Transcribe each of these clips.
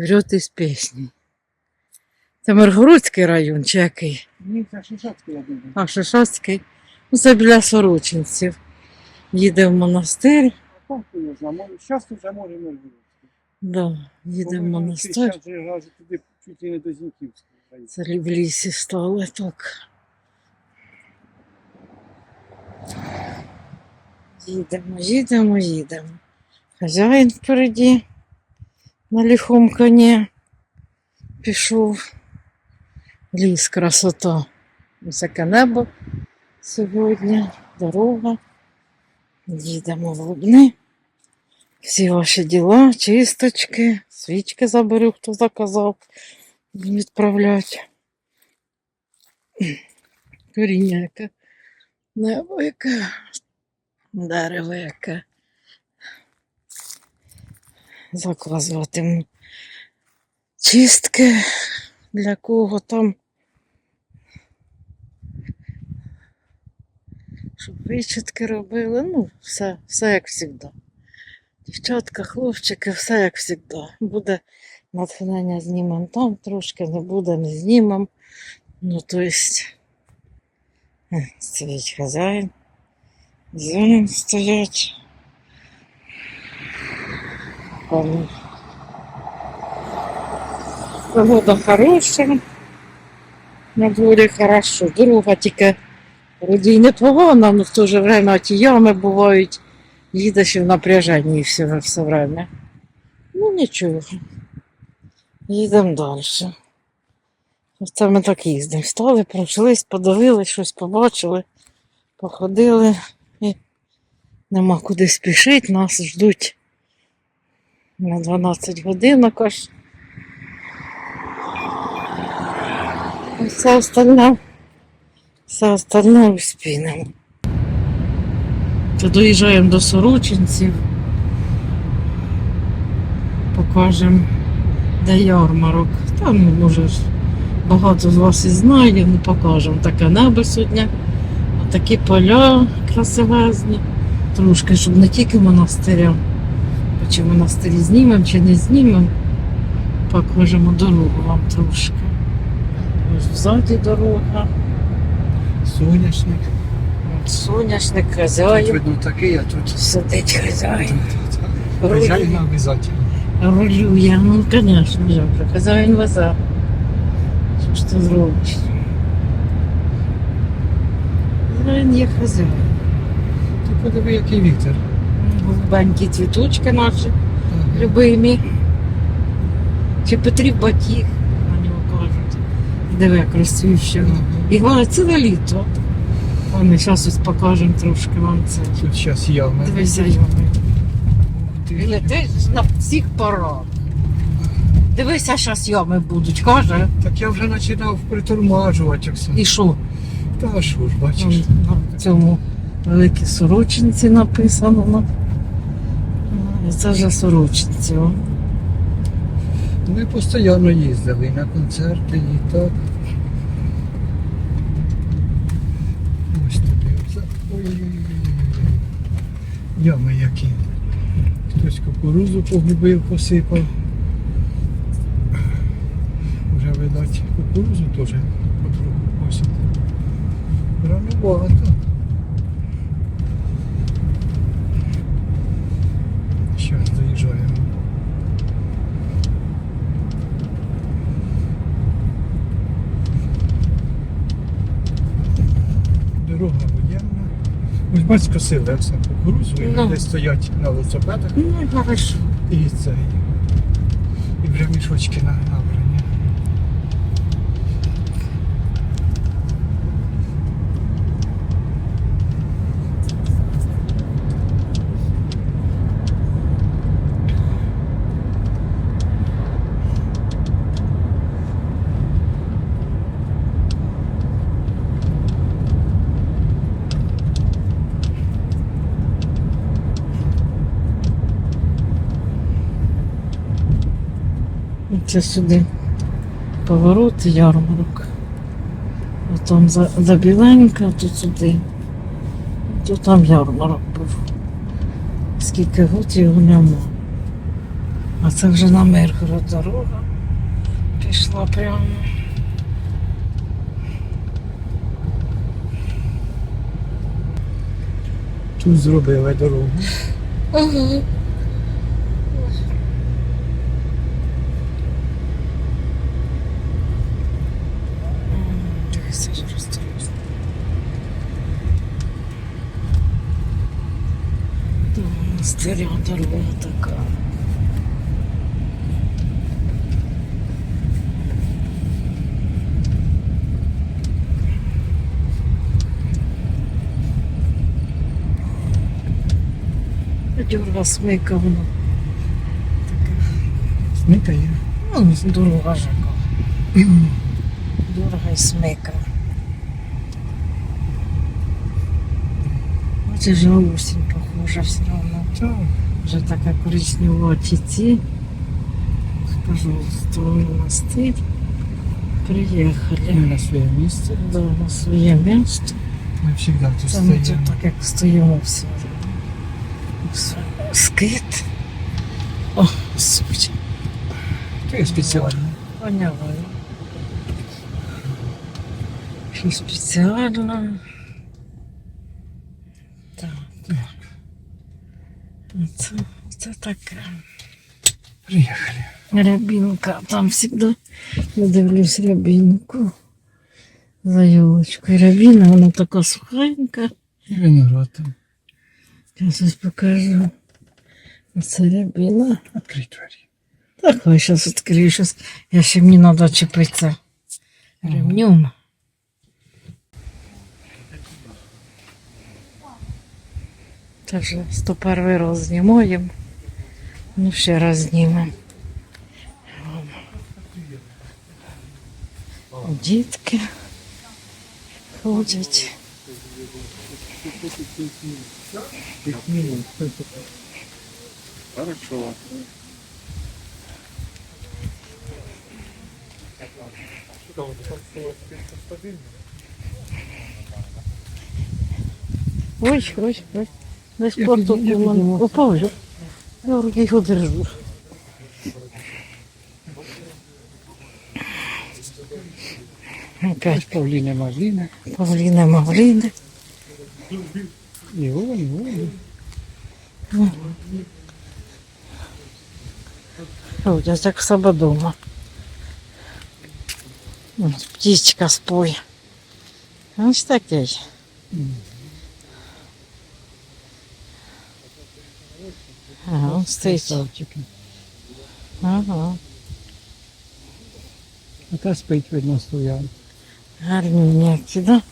Вперед із пісні. Це Миргородський район чи який? Ні, це Шишацький, я думаю. А Шишацький. Ну, це біля Сорочинців. Їде в монастир. Знає, тут вже може не Да, їде в монастир. Зараз же аж туди чуть не до Зіньківського. Це в лісі стали так. Їдемо, їдемо, їдемо. Хазяїн впереді на лихому коні пішов. Ліс, красота. Високе небо сьогодні, дорога. Їдемо в Лубни. Всі ваші діла, чисточки, свічки заберу, хто заказав відправляти. Коріння яке, небо яке, дерево яке. Заказуватиму чистки для кого там. Щоб вичітки робили. Ну, все, все як завжди. Дівчатка, хлопчики, все як завжди. Буде натхнення знімемо там трошки, не буде, не знімемо. Ну, то есть, стоїть хазяїн, зелень стоять. Певно. Погода хороша. На дворі хорошо. Дорога тільки вроді й непогана, але в то же время ті ями бувають. Їдеш і в напряженні все, все время. Ну нічого. Їдемо далі. Це ми так їздимо. Встали, пройшлись, подивились, щось побачили, походили і нема куди спішити, нас ждуть на 12 годинок аж. Все остальне, все остальне успінемо. То доїжджаємо до Сорочинців. Покажемо, де ярмарок. Там, може, багато з вас і знає, ну покажемо таке небо сьогодні. Такі поля красивезні. Трошки, щоб не тільки монастиря. Чи монастирі знімемо, чи не знімемо. Покажемо дорогу вам трошки. Ось ззаді дорога. Соняшник. От Соняшник, Тут хазяїн. видно такий, а тут. Сидить хазяїн. Хазяїн обов'язково. Рулює, ну, звісно, як же. Хазяїн везе. Що ж ти зробиш? Хазяїн є хазяїн. Ти подиви, який вітер. Голубенькі цвіточки наші, любимі. Чи Петрів батіг, на нього кажуть. Диви, як розцвівши. І головне, ціле літо. Вони зараз ось покажемо трошки вам це. Тут зараз ями. Дивися, Йоми. І летиш на всіх порах. Дивися, зараз ями будуть, каже. Так я вже починав притормажувати все. І що? Та що ж, бачиш. На цьому великій сорочинці написано. І Це вже сорочинці. Ми постійно їздили на концерти, і так. Ось тобі оце. Ой-ой-ой. Ями які. Хтось кукурузу погубив, посипав. Вже видать кукурузу теж потроху косять. Рано багато. Зараз доїжджаємо. Дорога воєнна. Ось косили все кукурузу, і Ну. люди стоять на велосипедах Ну, хорошо. і це. І прям мішочки на- Це сюди поворот, ярмарок. А там за, за біленька, а тут сюди. Тут там ярмарок був. Скільки років його нема. А це вже на Миргород дорога. Пішла прямо. Тут зробили дорогу. Ага. Дивися, ж розтроївся. Монастиря дорога така. Дюрга смика воно. Смикає. Ну, дорога ж яка. Дорога і смика. Оце ж осінь похожа все одно. Так. Вже така коричневаті ці. Пожалуйста, монастир. Ми Приїхали. на своє місце. Да, на своє місто. Ми завжди тут Це ми тут стоїмо. так як стоїмо всі. Все. Скит. О, суть. То є спеціально. Понятно. Що спеціально. Це, це таке. Приїхали. Рябінка. Там завжди я дивлюсь рябінку. За елочкою. Рябіна, вона така сухенька. І виноград там. Я зараз покажу. Оце рябіна. Відкрий двері. Так, я сейчас открою. Сейчас я ще мені надо чіпитися ремнем. Так же 101 раз знімаємо. Ну, ще раз знімемо. Дітки ходять. Хорошо. Ой, ой, ой. Десь Я платок підніму, я у мене підніму. упав. же. Я в руки його держу. Опять Ось Павліна Марліна. павліни мавліни. І вон, і вон. Ходять, як в себе дома. М, Птічка споє. Ось такий. Ага, стоїть. Красавчики. Ага. А та спить, видно, стояв. Гарні ніякі, да?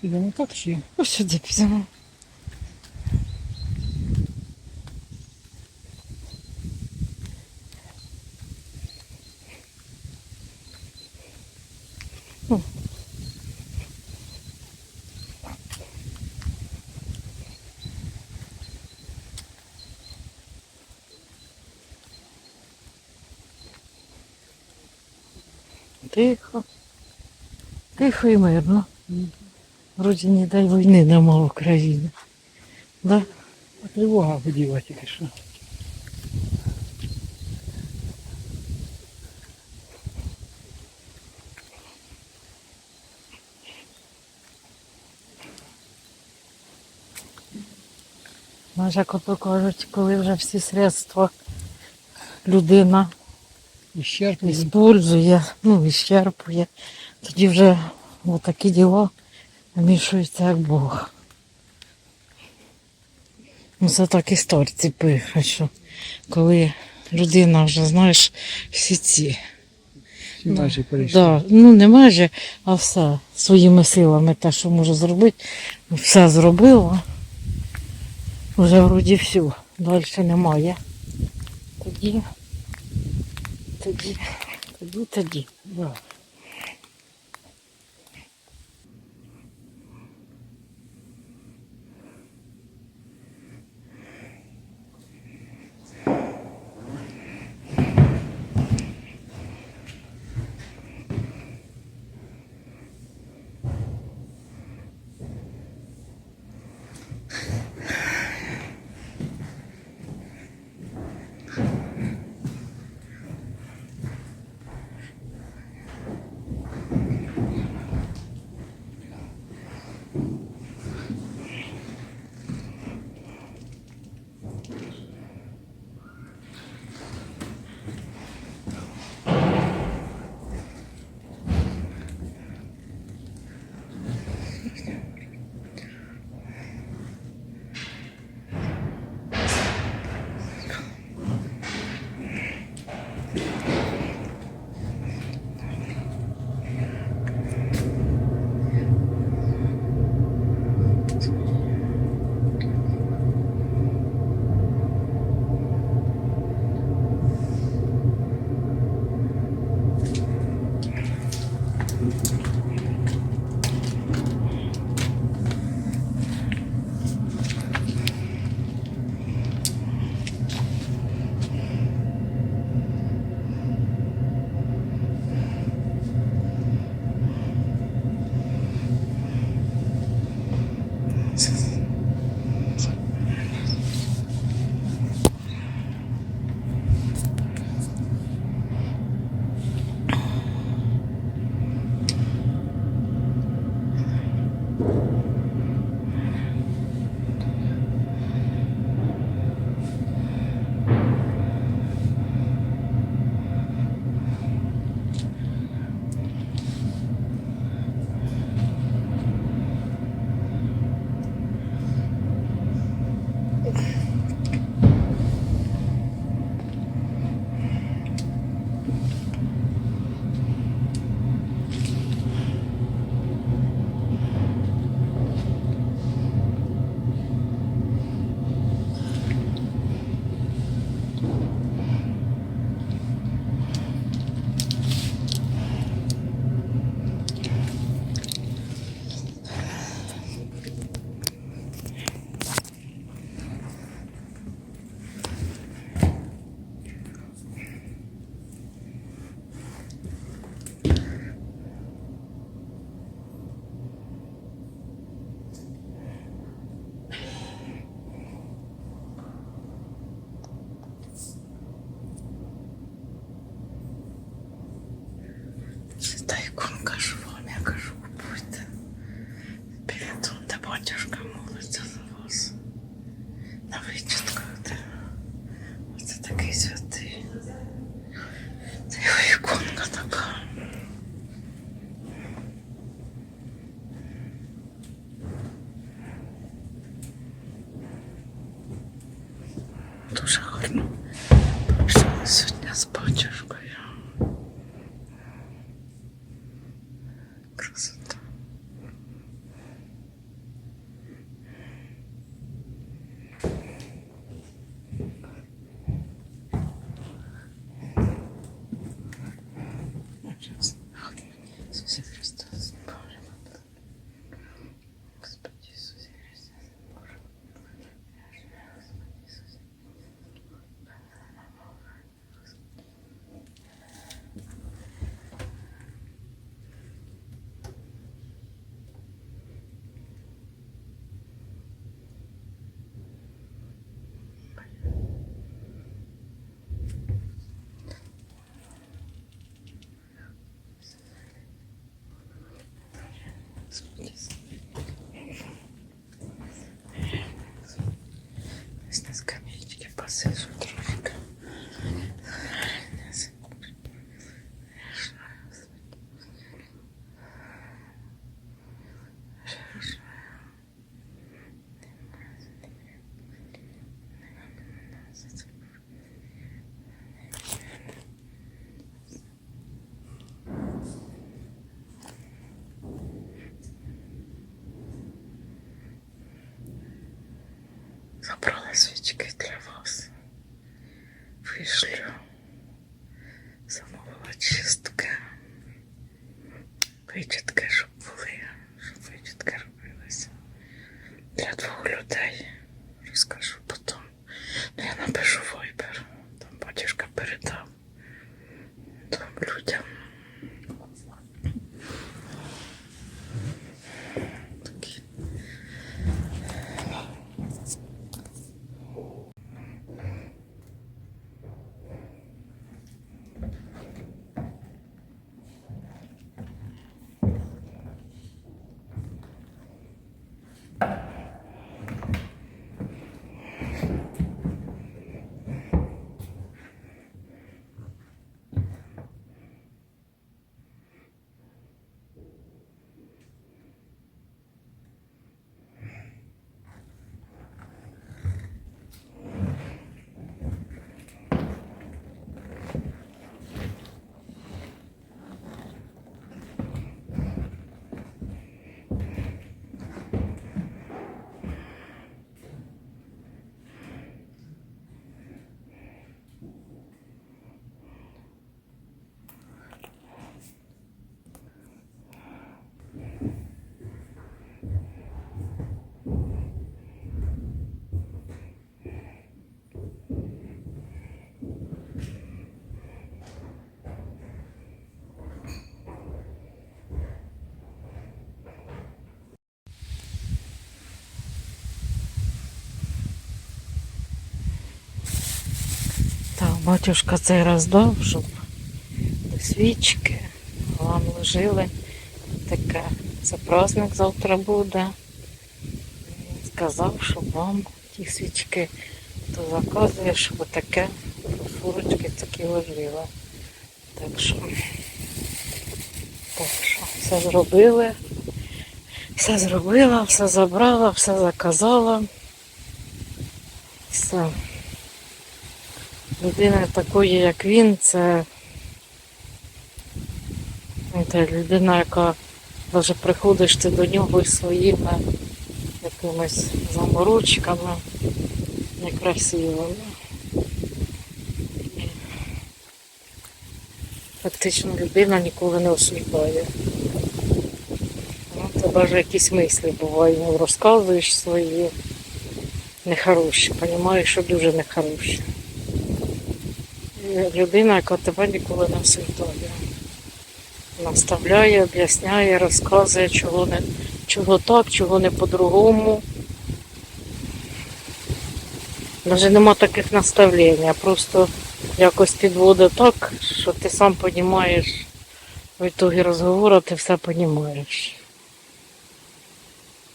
Підемо так чи? Ось сюди підемо. Тихо. Тихо і мирно. Вроді ніде й війни нема в Україні. Да? А тривога ходила тільки що. Може, як ото кажуть, коли вже всі средства людина І щерпали. іспользує, ну, іщерпує, тоді вже отакі діла вмішуються як Бог. Ну, це так історці пише, що коли людина вже, знаєш, всі ці. Всі майже перейшли. Да, ну не майже, а все своїми силами те, що може зробити, все зробила. Вже вроді все, далі немає. Тоді, тоді, тоді, тоді. Сьогодні з Господи Ось на скамеечке посижу трошки. Забрала свічки для вас. Вишлю. Замовила чистки. Вичітки, щоб були, щоб вичітки робилися. Для двох людей. Розкажу потім. Ну, я напишу вайбер. Там батюшка передав. Там людям. Такі. Так, батюшка цей раз дав, щоб до свічки вам ложили таке. Це праздник завтра буде. Сказав, щоб вам ті свічки, хто заказує, щоб таке фурочки такі ложили. Так що, так що все зробили. Все зробила, все забрала, все заказала. Все. Людина такої, як він, це це людина, яка навіть приходиш ти до нього із своїми якимись заморочками некрасивими. І Фактично людина ніколи не освітає. Ну, це навіть якісь мислі бувають, ну, розказуєш свої нехороші, розумієш, що дуже нехороші. Людина, яка тебе ніколи не освітає. Наставляє, об'ясняє, розказує, чого, не, чого так, чого не по-другому. Навіть нема таких наставлень, а просто якось підводить так, що ти сам розумієш, в ітогі розговору ти все розумієш.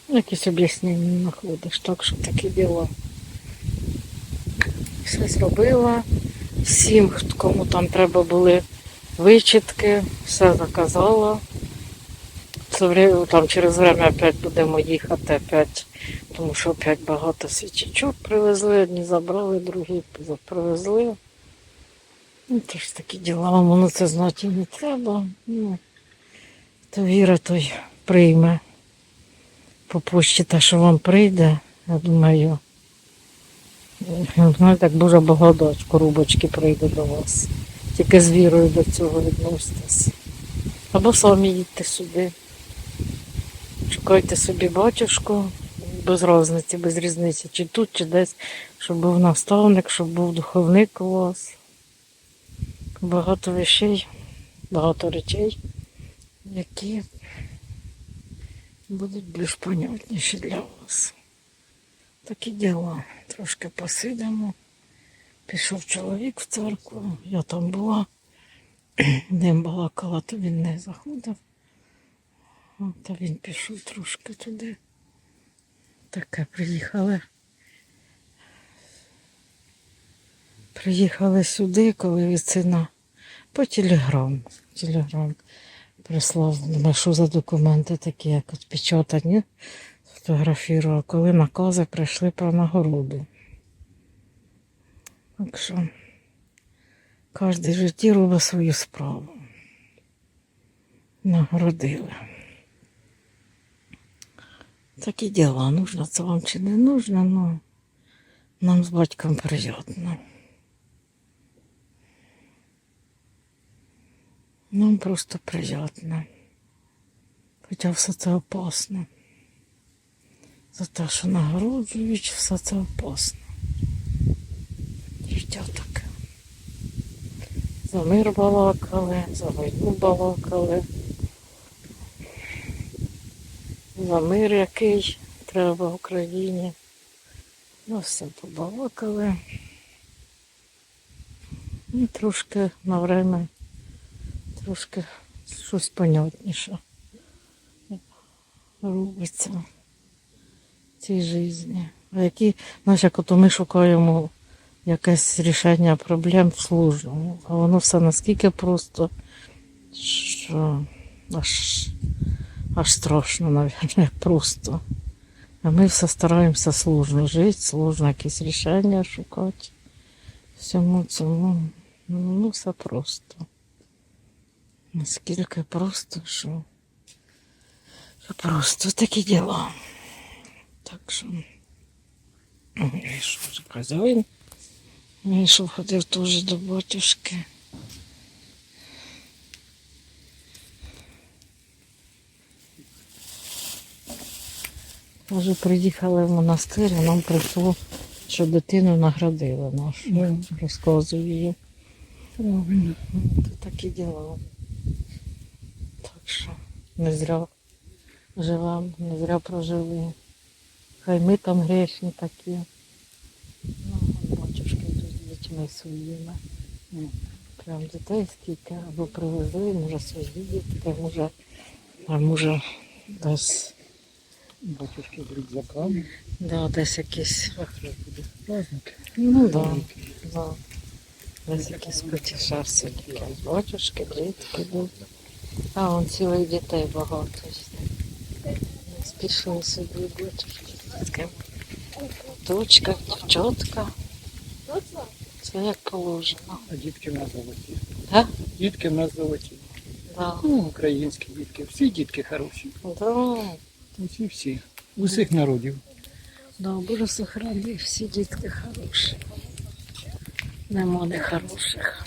Якісь об'яснення знаходиш, так що такі діла. Все зробила. Всім, кому там треба були вичітки, все заказала. Там через время опять будемо їхати опять, тому що опять багато свічечок привезли, одні забрали, другі привезли. Ну, то ж такі діла, вам воно це знати не треба. Ну, то віра той прийме по почті те, що вам прийде, я думаю, знаєте, як дуже благодать коробочки прийде до вас. Тільки з вірою до цього відноситесь. Або самі їдьте сюди. Шукайте собі батюшку, без різниці, без різниці, чи тут, чи десь, щоб був наставник, щоб був духовник у вас. Багато речей, багато речей, які будуть більш понятніші для вас. Такі діла. Трошки посидимо. Пішов чоловік в церкву, я там була, ним балакала, то він не заходив. Та він пішов трошки туди. Таке приїхали. Приїхали сюди, коли від по телеграм. Телеграм прислав, що за документи такі, як от печатані, коли накази прийшли про нагороду. Так що кожен в житті робить свою справу. Нагородили. Такі діла, нужно це вам чи не нужно, ну нам з батьком приємно. Нам просто приємно. Хоча все це опасно. За те, що нагороджують, все це опасно. Життя таке. За мир балакали, за війну балакали. За мир який треба в Україні. Ну, все побалакали. І трошки на время, трошки щось понятніше робиться цій житті. А які, знаєш, як ми шукаємо якесь рішення проблем в службу. А воно все наскільки просто, що аж, аж страшно, навіть, просто. А ми все стараємося сложно жити, сложно якісь рішення шукати. Всьому цьому. Ну, все просто. Наскільки просто, що, що просто такі діла. Так що. Вийшов вже хазяїн. Вийшов, ходив теж до батюшки. Каже, приїхали в монастир, і нам прийшло, що дитину наградили нашу. Розказую її. Правильно. Ну, такі діла. Так що не зря живемо, не зря прожили. Хай ми там грешні такі. Ну, батюшки йдуть з дітьми своїми. Ну. Прям дітей скільки або привезли, може свої дітки, може, а може десь, Батюшки будуть заками. да, десь якісь. Ну да, да. Десь якісь путешественники. Батюшки, дітки будуть. А вон цілих дітей багато. Спішили собі батюшки. Таке. Дочка, дівчатка. Це як положено. А дітки в нас золоті. А? Дітки в нас золоті. Да. Ну, українські дітки. Всі дітки хороші. Да. Усі всі. Усіх народів. Да, Боже сохрани, всі дітки хороші. Нема нехороших.